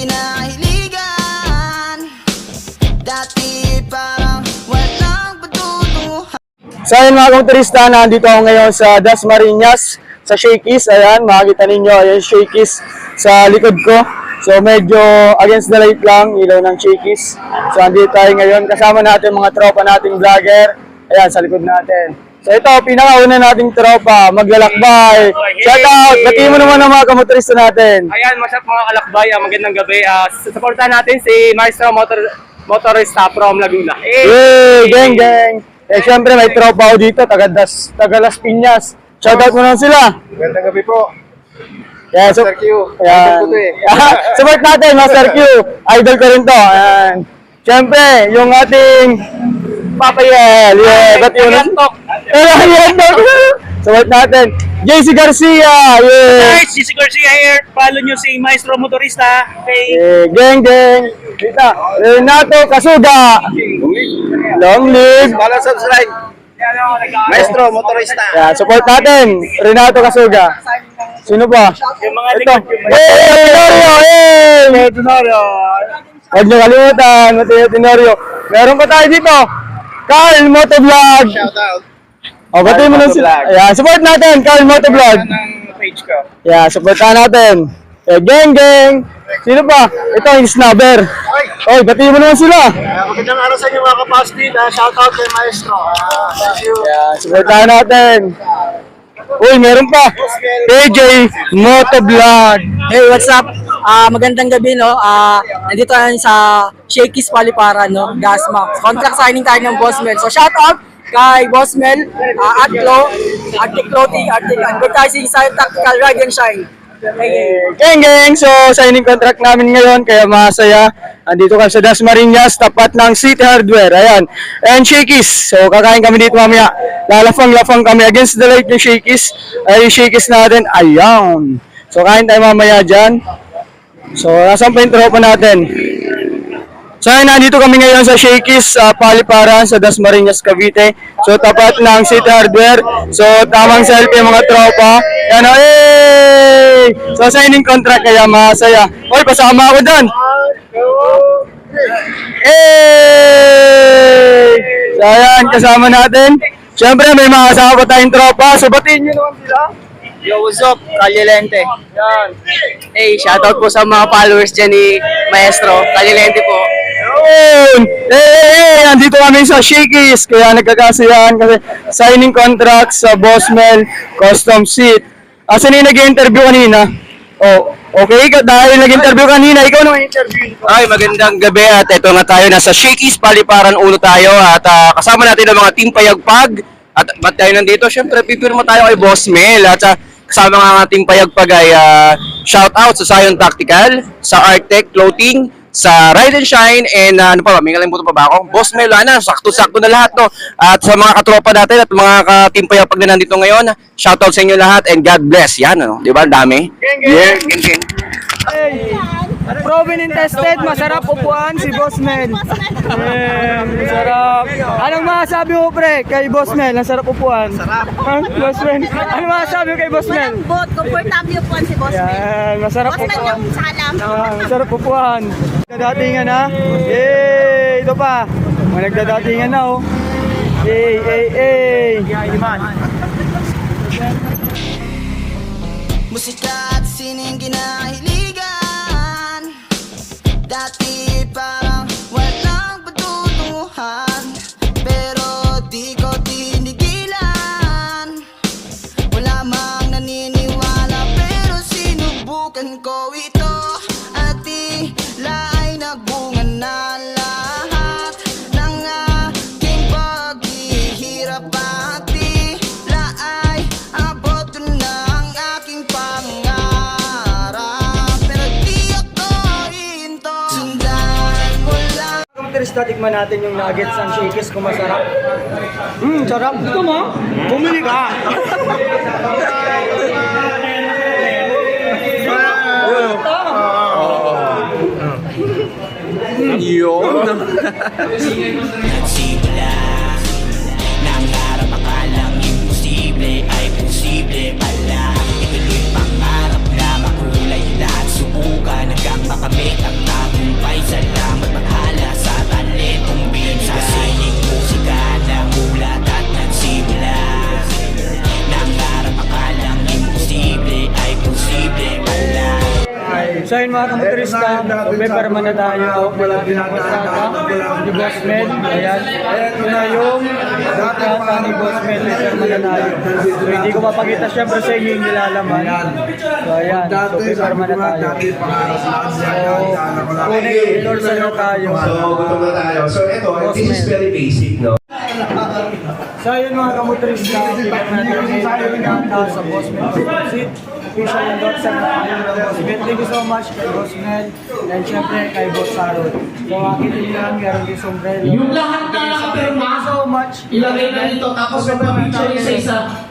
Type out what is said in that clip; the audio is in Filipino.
kinahiligan Dati parang walang patutunguhan So ayun mga motorista, nandito ako ngayon sa Dasmariñas, sa Shakey's. Ayan, makikita ninyo, ayan Shakey's sa likod ko. So medyo against the light lang, ilaw ng Shakey's. So andito tayo ngayon, kasama natin mga tropa nating vlogger. Ayan, sa likod natin. So ito, pinakauna nating tropa, maglalakbay. Shout out! Bati mo naman ang mga kamotorista natin. Ayan, masarap mga kalakbay. ah, magandang gabi. Uh, supportan natin si Maestro Motor Motorista from Laguna. Eh, Yay! Gang, gang! Eh, syempre may tropa ako dito, taga, das, taga Las Piñas. Shout out mo naman sila. Magandang gabi po. Yeah, so, Master Q. Ayan. Idol ko to eh. Support natin, Master Q. Idol ko rin to. Ayan. Siyempre, yung ating Papa Yel. Yeah, ba't yun? Yantok. Ayan, Yantok. Support natin. JC Garcia. Yeah. Guys, si Garcia here. Follow nyo si Maestro Motorista. Okay. Eh, geng, geng. Kita. Renato Kasuga. Long live. Para subscribe. Maestro, motorista. Yeah, support natin. Renato Kasuga. Sino pa? Yung mga Ito. likod. Yung mga Hey, Tenorio! Hey! May Tenorio! Huwag niyo kalimutan, Mateo Tenorio. Meron pa tayo dito. Carl Motovlog. Shout out. O, batiin mo lang sila. Ayan, support natin, Carl Motovlog. ng page ko. Yeah, supportan natin. Eh, geng, geng. Sino pa? Ito, yung snubber. Oy, batiin mo naman sila. Uh, magandang araw sa inyo mga kapasti. Uh, shout out kay Maestro. Ah, thank you. Yeah, supportan natin. Uy, meron pa. KJ Motovlog. Hey, what's up? Ah, magandang gabi, no? Ah, nandito tayo sa Shakey's Paliparan, no? Gasma. Contract signing tayo ng Boss Mel. So, shout out kay Boss Mel, uh, Atlo, Arctic Clothing, Arctic Advertising, sa Tactical Ride and Shine. Hey, Geng geng, so signing contract namin ngayon kaya masaya. Andito kami sa Dasmariñas, tapat ng City Hardware. Ayan. And Shakey's. So kakain kami dito mamaya. Lalafang-lafang kami against the light ng Shakey's. Ay Shakey's natin. Ayan. So kain tayo mamaya dyan. So nasan pa yung tropa natin? So ayun, nandito kami ngayon sa Shakey's sa Paliparan sa Dasmariñas, Cavite. So tapat ng City Hardware. So tamang selfie mga tropa. Yan o, hey! So signing contract kaya masaya. Oy, pasama ako dyan. Hey! So ayan, kasama natin. Siyempre may mga kasama pa tayong tropa. So batiin nyo naman sila. Yo, what's up? Kalilente. Hey, shoutout po sa mga followers dyan ni Maestro. Kalilente po. Yun! Eh, eh, eh, andito kami sa Shakey's, kaya nagkakasiyahan kasi signing contract sa Bossmel Custom Seat. Asan yung nag-interview kanina? Oh, okay, ka- dahil nag-interview kanina, ikaw naman interview. Ay, magandang gabi at ito nga tayo nasa Shakey's Paliparan uno tayo at ah, kasama natin ang mga team payagpag at ba't tayo nandito? Siyempre, pipirma tayo kay Boss Mel at ah, kasama nga ang ating payagpag ay ah, shout out sa Zion Tactical, sa Arctec Clothing, sa Ride and Shine, and ah, ano pa ba, may kalimutan pa ba ako? Boss Mel, ano, sakto-sakto na lahat, no? At sa mga katropa natin at mga ka-team payagpag na nandito ngayon, shout out sa inyo lahat and God bless. Yan, ano? Di ba? Ang dami. Yeah, gang, gang. Proven and tested, masarap upuan si Bossmel. Eh, masarap. Anong masasabi mo pre kay Bossmel? Ang sarap upuan. Sarap. Bossmel. Ano masasabi mo kay Bossmel? Malambot, comfortable yung puwan si Boss Mel. Yan, masarap Boss Mel upuan. yung salam. Ah, masarap upuan. Nagdadatingan na. Yay! Ito pa. Mga nagdadatingan na oh. Yay, yay, yay. Musika at sining kinahiligan parang walang patutunguhan Pero di ko tinigilan. Wala naniniwala Pero sinubukan ko ito lang Kamusta tikman natin yung nuggets ang Shakey's kung masarap. Hmm, sarap. Gusto mo? Bumili ka. Akalang imposible ay posible pala So yun mga kamotorista, paperma na tayo. Wala din ang kontrata ni Boss Mel. Ayan. Ito na yung kontrata ni Boss Mel. Paperma na tayo. So hindi ko mapakita syempre sa inyo yung nilalaman. So ayan. So paperma na tayo. So kunin endorser na tayo. So, gutom na tayo. So, ito, this is very basic, no? So yun mga kamotorista, natin yung tayo sa Boss Mel. Official endorser na tayo ng Boss Mel. Thank you so much kay Boss Mel. And syempre kay Boss Harold. So akin din yan, meron din sombrero. Yung lahat na nakapirma, so much. ilagay na dito tapos magpa-picture isa-isa.